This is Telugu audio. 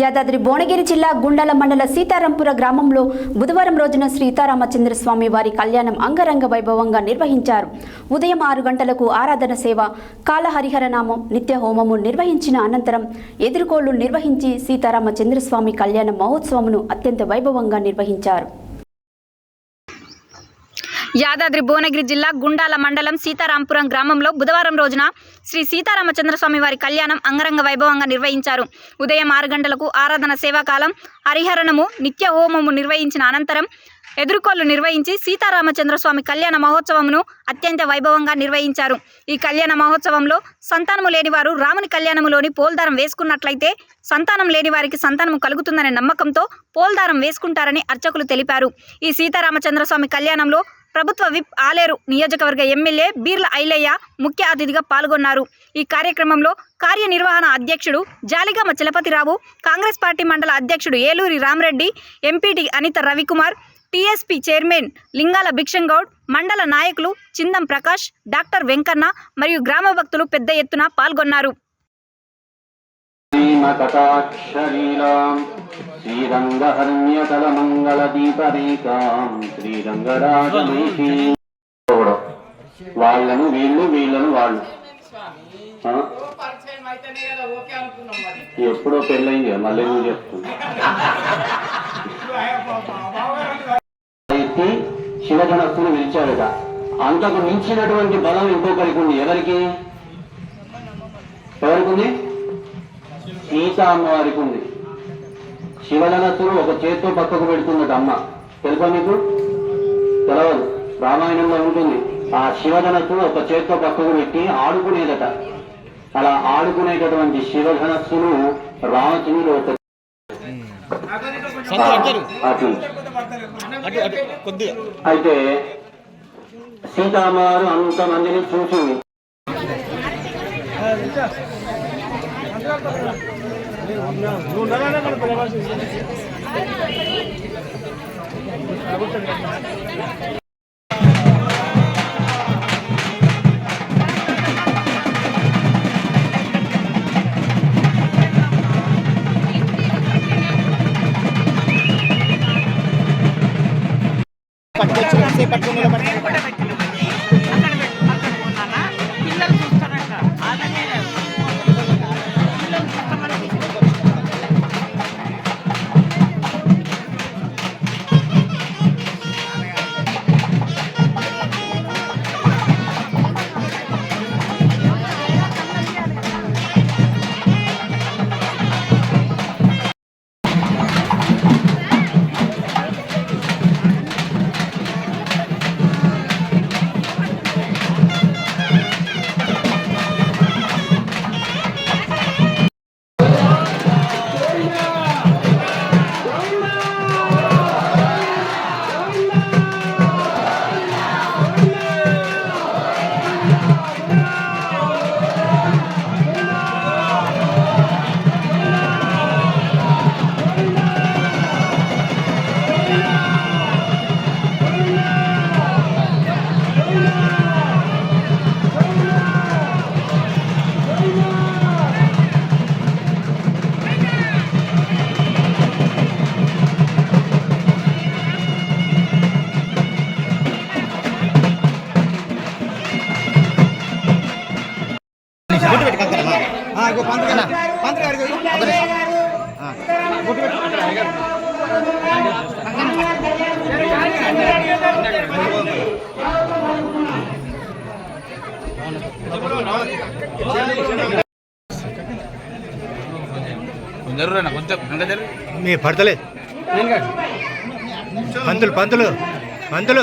యాదాద్రి భువనగిరి జిల్లా గుండాల మండల సీతారాంపుర గ్రామంలో బుధవారం రోజున సీతారామచంద్రస్వామి వారి కళ్యాణం అంగరంగ వైభవంగా నిర్వహించారు. ఉదయం ఆరు గంటలకు ఆరాధన సేవ కాలహరిహరనామం నిత్య హోమము నిర్వహించిన అనంతరం ఎదుర్కోళ్ళు నిర్వహించి సీతారామచంద్రస్వామి కళ్యాణ మహోత్సవమును అత్యంత వైభవంగా నిర్వహించారు. యాదాద్రి భువనగిరి జిల్లా గుండాల మండలం సీతారాంపురం గ్రామంలో బుధవారం రోజున శ్రీ సీతారామచంద్రస్వామి వారి కళ్యాణం అంగరంగ వైభవంగా నిర్వహించారు. ఉదయం ఆరు గంటలకు ఆరాధన సేవాకాలం హరిహరణము నిత్య హోమము నిర్వహించిన అనంతరం ఎదుర్కోళ్ళు నిర్వహించి సీతారామచంద్రస్వామి కళ్యాణ మహోత్సవమును అత్యంత వైభవంగా నిర్వహించారు. ఈ కళ్యాణ మహోత్సవంలో సంతానము లేని వారు రాముని కళ్యాణములోని పోల్దారం వేసుకున్నట్లయితే సంతానం లేని వారికి సంతానము కలుగుతుందనే నమ్మకంతో పోల్దారం వేసుకుంటారని అర్చకులు తెలిపారు. ఈ సీతారామచంద్రస్వామి కళ్యాణంలో ప్రభుత్వ విప్ ఆలేరు నియోజకవర్గ ఎమ్మెల్యే బీర్ల ఐలయ్య ముఖ్య అతిథిగా పాల్గొన్నారు. ఈ కార్యక్రమంలో కార్యనిర్వహణ అధ్యక్షుడు జాలిగామ చలపతిరావు కాంగ్రెస్ పార్టీ మండల అధ్యక్షుడు Eluri Ramareddy MPT Anitha Ravikumar TSP chairman Lingala Bhikshamgoud మండల నాయకులు చిందం ప్రకాష్ డాక్టర్ వెంకన్న మరియు గ్రామ భక్తులు పెద్ద ఎత్తున పాల్గొన్నారు. श्रीमकटाक्षरीलाम् श्रीरङ्गहर्म्यतलमङ्गलदीपरेकाम् श्रीरङ्गराजमैषी వాళ్ళను వీళ్ళు వీళ్ళను వాళ్ళు ఆ? పరిచయం అయితేనే కదా ఓకే అనుకున్నాం మరి ఎప్పుడో పెళ్ళైంది కదా, మళ్ళీ నువ్వు చెప్తున్నా ఎత్తి శివధనస్సును పిలిచాడట అంతకు మించినటువంటి బలం ఇంకొకరికి ఉంది ఎవరికి ఎవరికి ఉంది సీత అమ్మవారికి ఉంది. శివధనస్సును ఒక చేత్తో పక్కకు పెడుతుందట అమ్మ. తెలుసా మీకు తెలవదు. రామాయణంలో ఉంటుంది. ఆ శివధనస్సును ఒక చేత్తో పక్కకు పెట్టి ఆడుకునేదట. అలా ఆడుకునేటటువంటి శివధనస్సును రామచంద్రుడు ఒక అయితే సీతామారు అంతమందిని చూసింది. పిల్లలు మీ పడతలే. పంతులు పంతులు పంతులు.